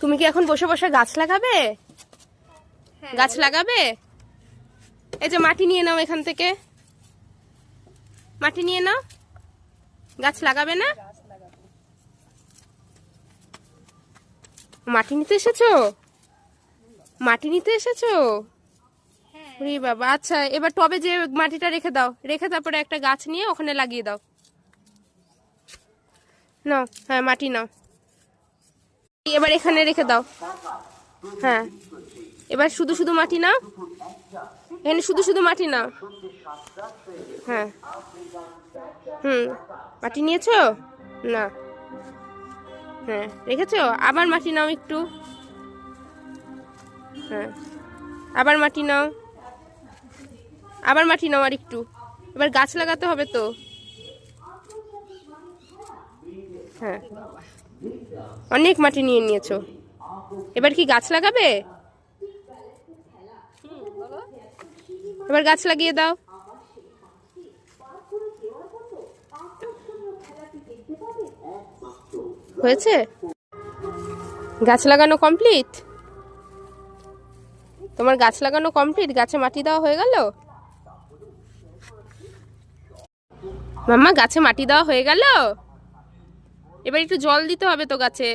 তুমি কি এখন বসে বসে গাছ লাগাবে? হ্যাঁ গাছ লাগাবে? এই যে মাটি নিয়ে নাও এখান থেকে। মাটি নিয়ে নাও। গাছ লাগাবে না? মাটি নিতে এসেছ? মাটি নিতে এসেছ? হ্যাঁ। বাবা আচ্ছা এবার টবে যে মাটিটা রেখে দাও। রেখে তারপরে একটা গাছ নিয়ে ওখানে লাগিয়ে দাও। নাও হ্যাঁ মাটি নাও। এবার এখানে রেখে দাও। হ্যাঁ। এবার শুধু শুধু মাটি নাও। এখানে শুধু শুধু মাটি নাও। হ্যাঁ। হুম। মাটি নিয়েছো? না। হ্যাঁ। রেখেছো? আবার মাটি নাও একটু। হ্যাঁ। আবার মাটি নাও। আবার মাটি নাও আর একটু। এবার গাছ লাগাতে হবে তো। হ্যাঁ। অনেক মাটি নিয়ে নিয়েছো। এবার কি গাছ লাগাবে? এবার গাছ লাগিয়ে দাও। হয়েছে? গাছ লাগানো কমপ্লিট? তোমার গাছ লাগানো কমপ্লিট? গাছে মাটি দেওয়া হয়ে গেল? মাম্মা, গাছে মাটি দেওয়া হয়ে গেল? এবার একটু জল দিতে হবে তো গাছে।